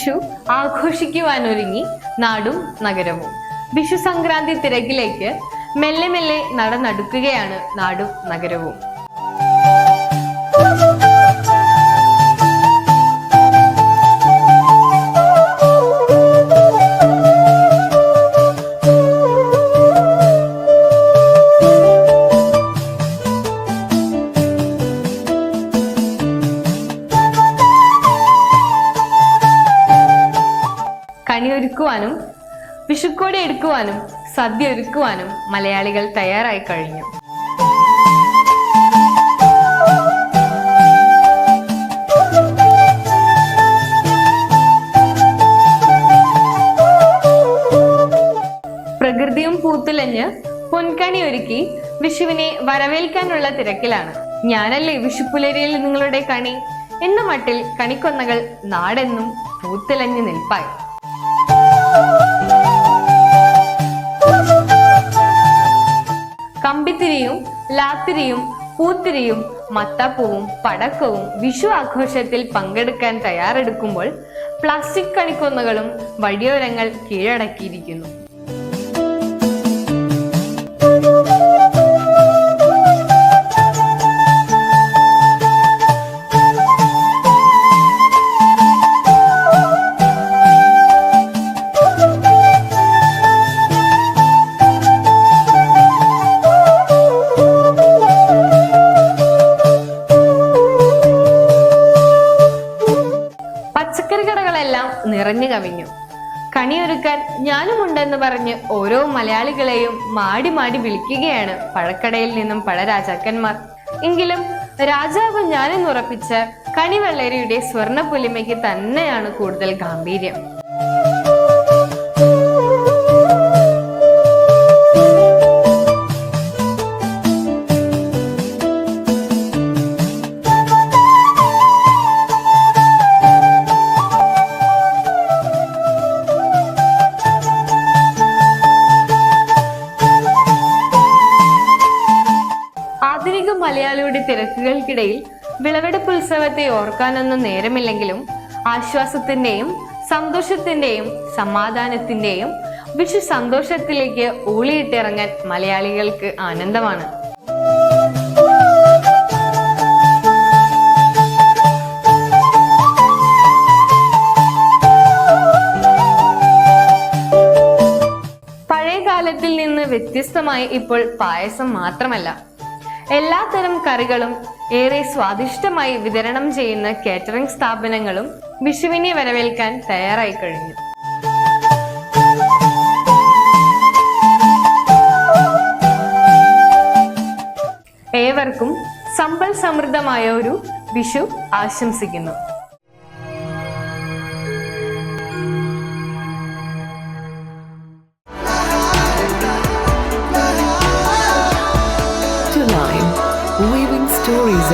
വിഷു ആഘോഷിക്കുവാനൊരുങ്ങി നാടും നഗരവും. വിഷു സംക്രാന്തി തിരക്കിലേക്ക് മെല്ലെ മെല്ലെ നടനടുക്കുകയാണ് നാടും നഗരവും. കണിയൊരുക്കുവാനും വിഷുക്കോടി എടുക്കുവാനും സദ്യ ഒരുക്കുവാനും മലയാളികൾ തയ്യാറായി കഴിഞ്ഞു. പ്രകൃതിയും പൂത്തുലഞ്ഞ് പൊൻകണി ഒരുക്കി വിഷുവിനെ വരവേൽക്കാനുള്ള തിരക്കിലാണ്. ഞാനല്ലേ വിഷുപ്പുലരിയിൽ നിങ്ങളുടെ കണി? എന്ന മട്ടിൽ കണിക്കൊന്നകൾ നാടെന്നും പൂത്തലഞ്ഞു നിൽപ്പായി. കമ്പിത്തിരിയും ലാത്തിരിയും പൂത്തിരിയും മത്തപ്പൂവും പടക്കവും വിഷു ആഘോഷത്തിൽ പങ്കെടുക്കാൻ തയ്യാറെടുക്കുമ്പോൾ പ്ലാസ്റ്റിക് കണിക്കൊന്നകളും വഴിയോരങ്ങൾ കീഴടക്കിയിരിക്കുന്നു. പച്ചക്കറി നിറഞ്ഞു കവിഞ്ഞു. കണിയൊരുക്കാൻ ഞാനുമുണ്ടെന്ന് പറഞ്ഞ് ഓരോ മലയാളികളെയും മാടി മാടി വിളിക്കുകയാണ് പഴക്കടയിൽ നിന്നും പഴ രാജാക്കന്മാർ. എങ്കിലും രാജാവ് ഞാനെന്നുറപ്പിച്ച കണിവെള്ളരിയുടെ സ്വർണ പുലിമയ്ക്ക് തന്നെയാണ് കൂടുതൽ ഗാംഭീര്യം. മലയാളിയുടെ തിരക്കുകൾക്കിടയിൽ വിളവെടുപ്പ് ഉത്സവത്തെ ഓർക്കാനൊന്നും നേരമില്ലെങ്കിലും ആശ്വാസത്തിന്റെയും സന്തോഷത്തിന്റെയും സമാധാനത്തിന്റെയും വിഷു സന്തോഷത്തിലേക്ക് ഊളിയിട്ടിറങ്ങാൻ മലയാളികൾക്ക് ആനന്ദമാണ്. പഴയ കാലത്തിൽ നിന്ന് വ്യത്യസ്തമായി ഇപ്പോൾ പായസം മാത്രമല്ല. എല്ലാത്തരം കറികളും ഏറെ സ്വാദിഷ്ടമായി വിതരണം ചെയ്യുന്ന കാറ്ററിംഗ് സ്ഥാപനങ്ങളും വിഷുവിനെ വരവേൽക്കാൻ തയ്യാറായി കഴിഞ്ഞു. ഏവർക്കും സമ്പൽ സമൃദ്ധമായ ഒരു വിഷു ആശംസിക്കുന്നു.